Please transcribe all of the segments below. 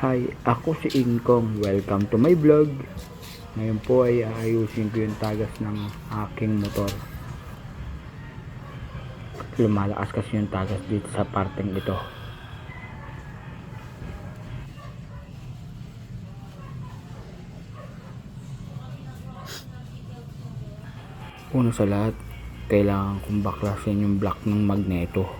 Hi, ako si Ingkong. Welcome to my vlog. Ngayon po ay aayusin ko yung tagas ng aking motor. Lumalakas kasi yung tagas dito sa parteng ito. Una sa lahat, kailangan kong baklasin yung block ng magneto.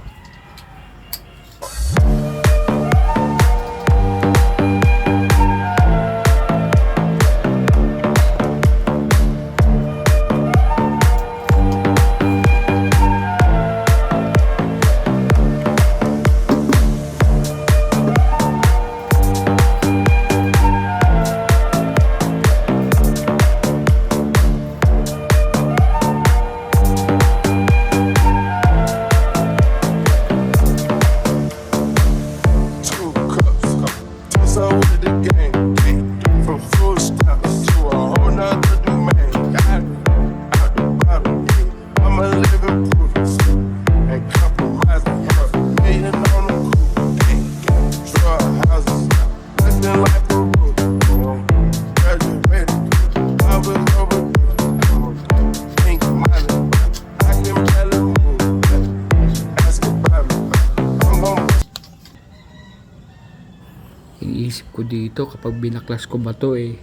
Iniisip ko dito kapag binaklas ko ba to eh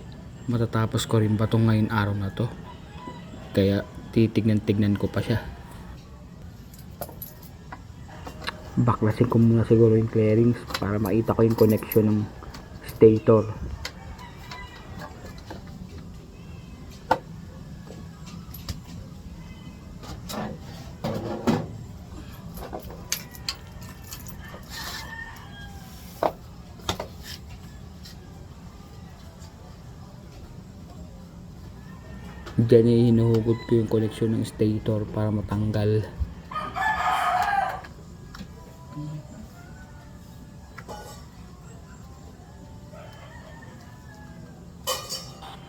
matatapos ko rin ba to ngayon araw na to. Kaya titignan-tignan ko pa siya. Baklasin ko muna siguro yung clearings para makita ko yung connection ng stator. Diyan ay hinuhugot ko yung connection ng stator para matanggal.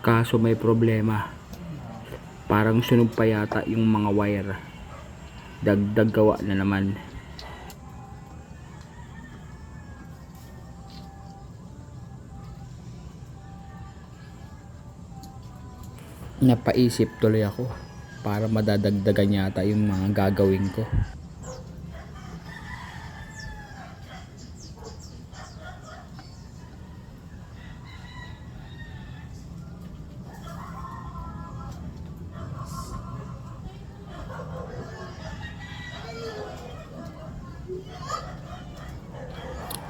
Kaso may problema. Parang sunog pa yata yung mga wire. Dagdag gawa na naman. Napaisip tuloy ako para madadagdagan yata yung mga gagawin ko.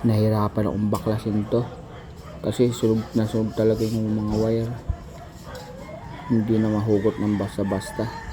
Nahirapan akong baklasin to kasi sunog na sunog talaga yung mga wire hindi na mahugot ng basta-basta.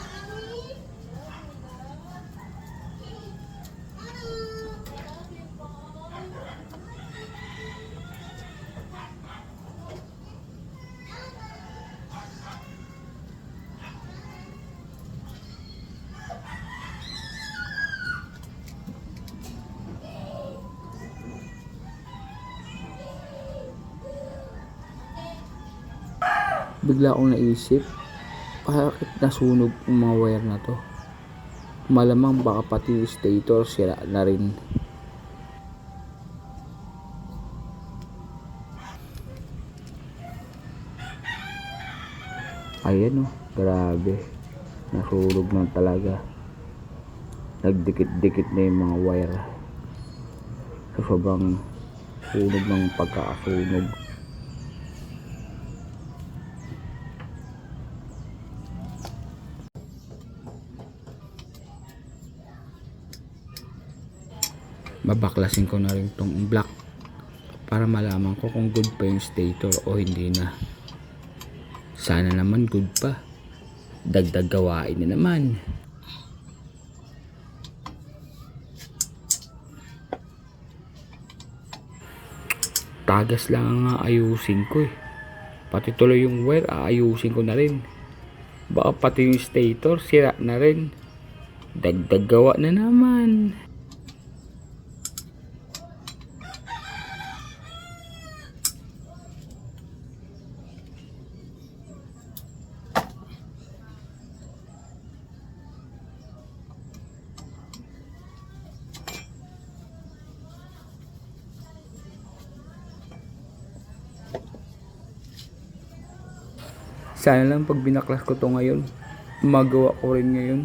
Bigla akong naisip, bakit nasunog yung mga wire na to? Malamang baka pati stator sira na rin. Ayan oh, grabe. Nasunog na talaga. Nagdikit-dikit na yung mga wire. Sa sobrang sunog ng pagkakasunog. Babaklasin ko na rin tong block para malaman ko kung good pa yung stator o hindi na. Sana naman good pa. Dagdag gawain na naman. Tagas lang ang ayusin ko eh. Pati tuloy yung wire aayusin ko na rin. Baka pati yung stator sira na rin. Dagdag gawa na naman Sana lang pag binaklas ko to ngayon, magawa ko rin ngayon.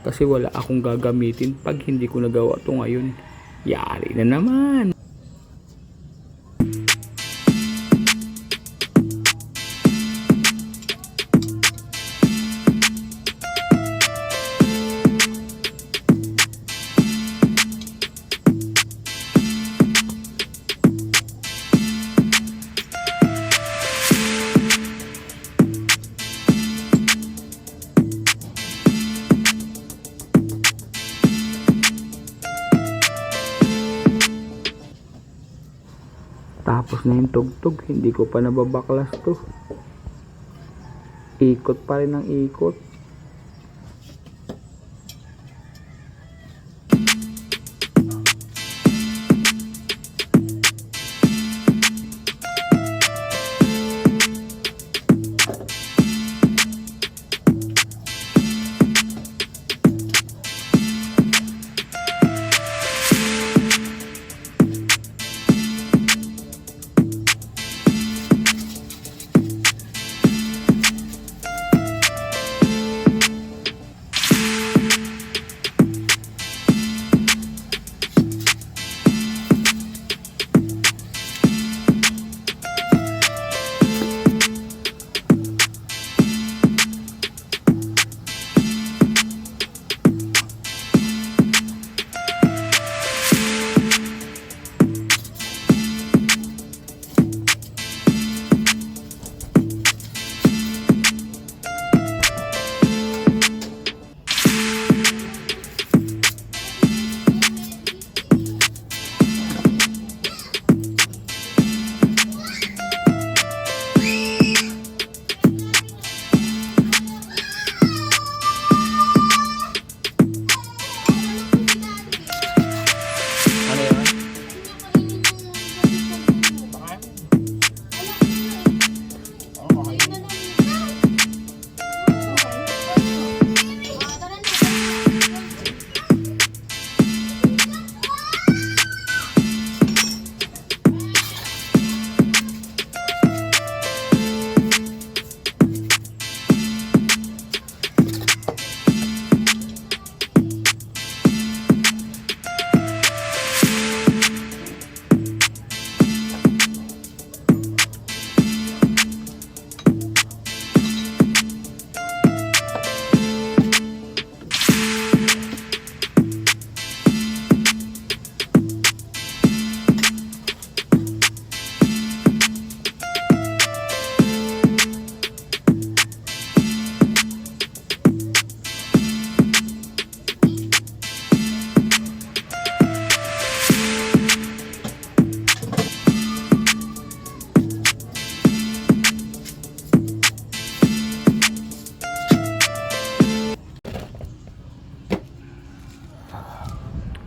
Kasi wala akong gagamitin pag hindi ko nagawa to ngayon. Yari na naman. Tapos na yung tugtog, hindi ko pa nababaklas to. Ikot pa rin ang ikot.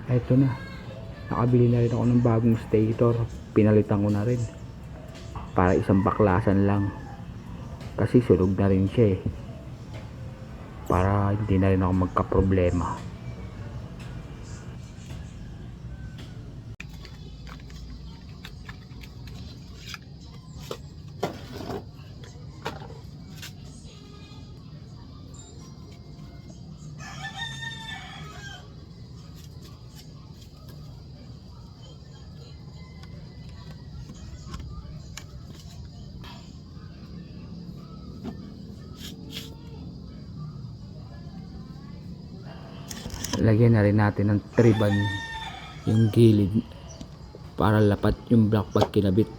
Eto na. Nakabili na rin ako ng bagong stator. Pinalitan ko na rin. Para isang baklasan lang. Kasi sunog na rin siya eh. Para hindi na rin ako magka-problema. Lagyan na rin natin ng triban yung gilid para lapat yung block pag kinabit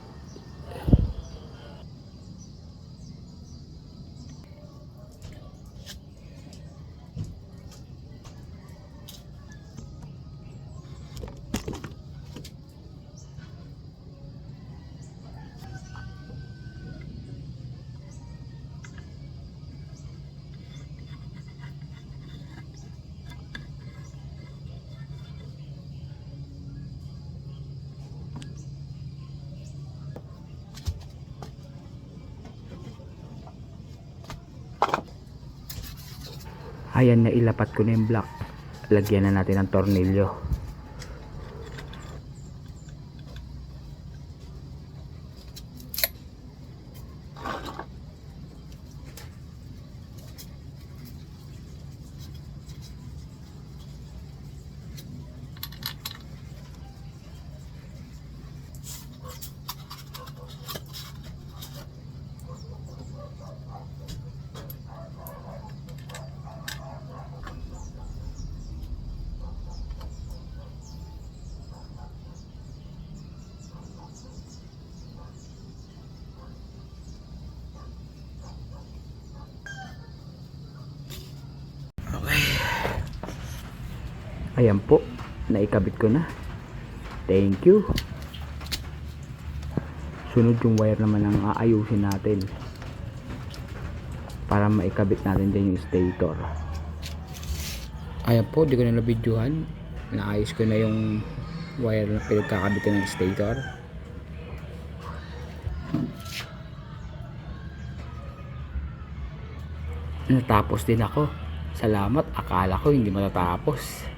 ayan na ilapat ko na yung block. Lagyan na natin ng tornilyo Ayan po, naikabit ko na. Thank you. Sunod yung wire naman ang aayusin natin. Para maikabit natin dyan yung stator. Ayan po, di ko na nabidyohan. Naayos ko na yung wire na pinagkakabitan ng stator. Natapos din ako. Salamat, akala ko hindi matatapos.